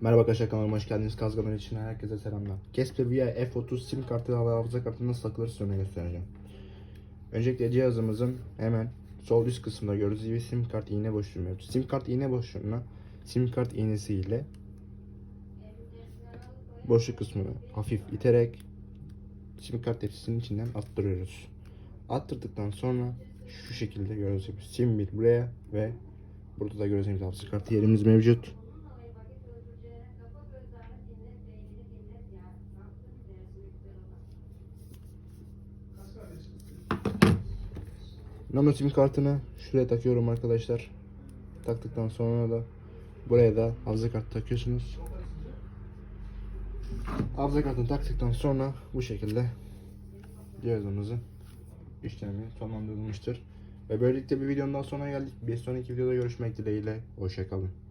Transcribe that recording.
Merhaba arkadaşlar kanalıma hoş geldiniz. Kazganlar için herkese selamlar. Casper Via F30 sim kartı ve hafıza kartı nasıl takılır size göstereceğim. Öncelikle cihazımızın hemen sol üst kısmında gördüğünüz gibi sim kart iğne boşluğu mevcut. Sim kart iğne boşluğuna sim kart iğnesi ile boşluk kısmını hafif iterek sim kart tepsisinin içinden attırıyoruz. Attırdıktan sonra şu şekilde gördüğünüz gibi sim 1 buraya ve burada da gördüğünüz gibi hafıza kartı yerimiz mevcut. Nano sim kartını şuraya takıyorum arkadaşlar. Taktıktan sonra da buraya da hafıza kartı takıyorsunuz. Hafıza kartını taktıktan sonra bu şekilde cihazımızın işlemi tamamlanmıştır. Ve böylelikle bir videonun daha sonuna geldik. Bir sonraki videoda görüşmek dileğiyle. Hoşçakalın.